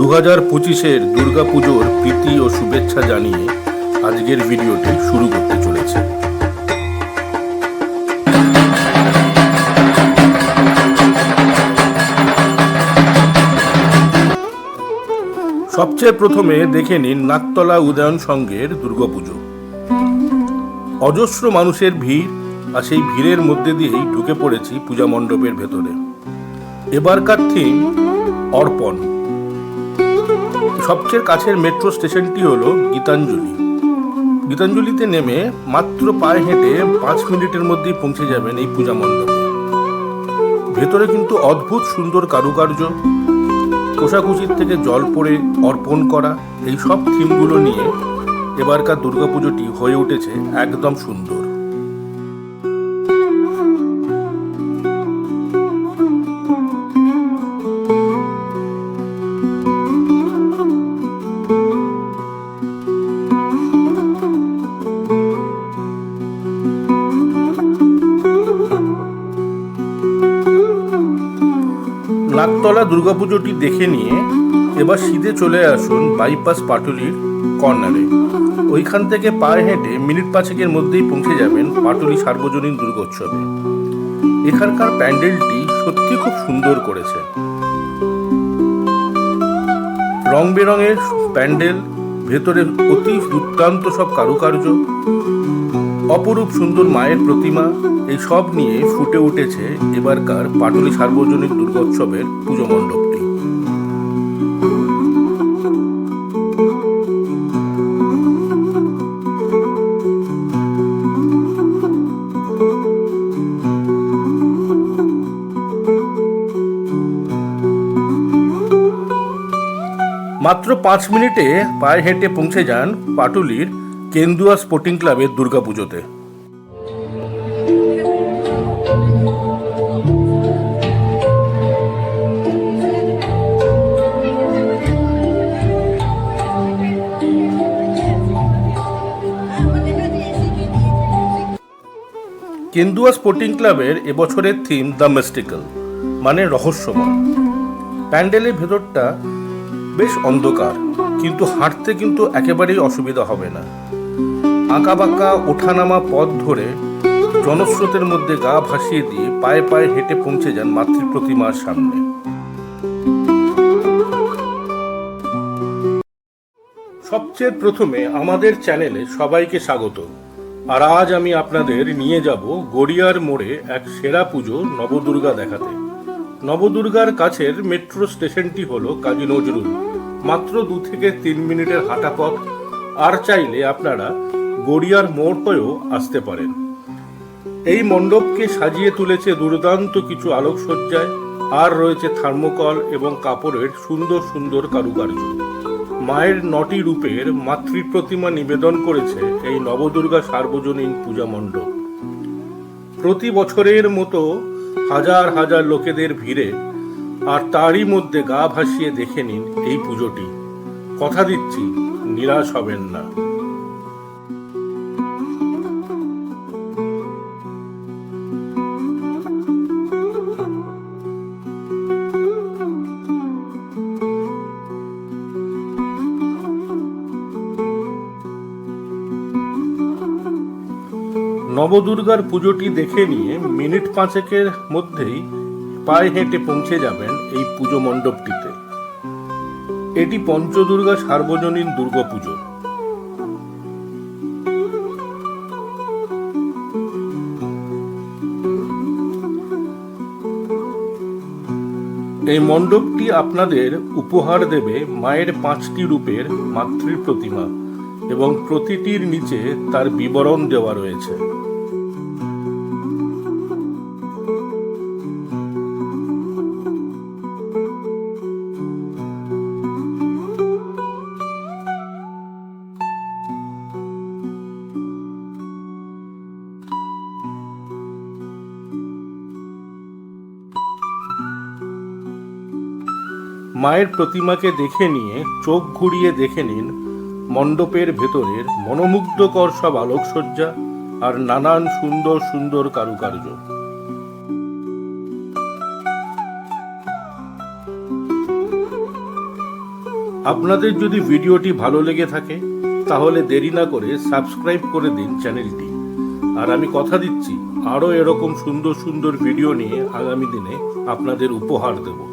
দু হাজার পঁচিশের দুর্গাপুজোর প্রীতি ও শুভেচ্ছা জানিয়ে আজকের ভিডিওটি শুরু করতে চলেছে। সবচেয়ে প্রথমে দেখে নিন নাকতলা উদয়ন সংঘের দুর্গাপুজো। অজস্র মানুষের ভিড় আর সেই ভিড়ের মধ্যে দিয়েই ঢুকে পড়েছি পূজা মণ্ডপের ভেতরে। এবারকার থিম অর্পণ। সবচেয়ে কাছের মেট্রো স্টেশনটি হলো গীতাঞ্জলি। গীতাঞ্জলিতে নেমে মাত্র পায়ে হেঁটে পাঁচ মিনিটের মধ্যেই পৌঁছে যাবেন এই পূজা মণ্ডপে। ভেতরে কিন্তু অদ্ভুত সুন্দর কারুকার্য কোষাকুচির থেকে জল পড়ে অর্পণ করা, এই সব থিমগুলো নিয়ে এবারকার দুর্গাপুজোটি হয়ে উঠেছে একদম সুন্দর। নাকতলা দুর্গাপুজোটি দেখে নিয়ে এবার শীতে চলে আসুন বাইপাস পাটুলির কর্নারে। ওইখান থেকে পায়ে হেঁটে মিনিট পাঁচেকের মধ্যেই পৌঁছে যাবেন পাটুলি সার্বজনীন দুর্গোৎসবে। এখানকার প্যান্ডেলটি সত্যি খুব সুন্দর করেছে। রং বেরঙের প্যান্ডেল, ভেতরে অতি দুর্দান্ত সব কারুকার্য। অপরূপ সুন্দর মায়ের প্রতিমা এই সব নিয়ে ফুটে উঠেছে এবারকার পাটুলি সার্বজনীন দুর্গোৎসবের পুজো মণ্ডপটি। মাত্র পাঁচ মিনিটে পায়ে হেঁটে পৌঁছে যান পাটুলির কেন্দুয়া স্পোর্টিং ক্লাবের দুর্গাপুজোতে। কেন্দুয়া স্পোর্টিং ক্লাবের এবছরের থিম দ্য মিস্টিক্যাল মানে রহস্যময়। প্যান্ডেলের ভেতরটা বেশ অন্ধকার, কিন্তু হাঁটতে কিন্তু একেবারেই অসুবিধা হবে না। আঁকা বাঁকা ওঠানামা পথ ধরে জনস্রোতের মধ্যে গা ভাসিয়ে দিয়ে পায়ে পায়ে হেঁটে পৌঁছে যান মাতৃ প্রতিমার সামনে। সবচেয়ে প্রথমে আমাদের চ্যানেলে সবাইকে স্বাগত। আর আজ আমি আপনাদের নিয়ে যাব গড়িয়ার মোড়ে এক সেরা পুজো নবদুর্গা দেখাতে। নবদুর্গার কাছের মেট্রো স্টেশনটি হল কাজী নজরুল। মাত্র দু থেকে তিন মিনিটের হাঁটা পথ। আর চাইলে আপনারা গড়িয়ার মোড় হয়েও আসতে পারেন। এই মণ্ডপকে সাজিয়ে তুলেছে দুর্দান্ত কিছু আলোকসজ্জায়, আর রয়েছে থার্মোকল এবং কাপড়ের সুন্দর সুন্দর কারুকার্য। মায়ের নটি রূপের মাতৃ প্রতিমা নিবেদন করেছে এই নবদুর্গা সার্বজনীন পূজা মণ্ডপ। প্রতি বছরের মতো হাজার হাজার লোকেদের ভিড়ে আর তারই মধ্যে গা ভাসিয়ে দেখে নিন এই পুজোটি। কথা দিচ্ছি, নিরাশ হবেন না। নবদুর্গার পুজোটি দেখে নিয়ে মিনিট পাঁচেকের মধ্যেই পায়ে হেঁটে পৌঁছে যাবেন এই পুজো মণ্ডপটিতে। এটি পঞ্চদুর্গা সার্বজনীন দুর্গাপুজো এই মণ্ডপটি আপনাদের উপহার দেবে মায়ের পাঁচটি রূপের মাতৃ প্রতিমা এবং প্রতিটির নিচে তার বিবরণ দেওয়া রয়েছে। মায়ের প্রতিমাকে দেখে নিয়ে চোখ ঘুরিয়ে দেখে নিন মণ্ডপের ভেতরের মনোমুগ্ধকর সব আলোকসজ্জা আর নানান সুন্দর সুন্দর কারুকার্য। আপনাদের যদি ভিডিওটি ভালো লেগে থাকে, তাহলে দেরি না করে সাবস্ক্রাইব করে দিন চ্যানেলটি। আর আমি কথা দিচ্ছি, আরও এরকম সুন্দর সুন্দর ভিডিও নিয়ে আগামী দিনে আপনাদের উপহার দেবো।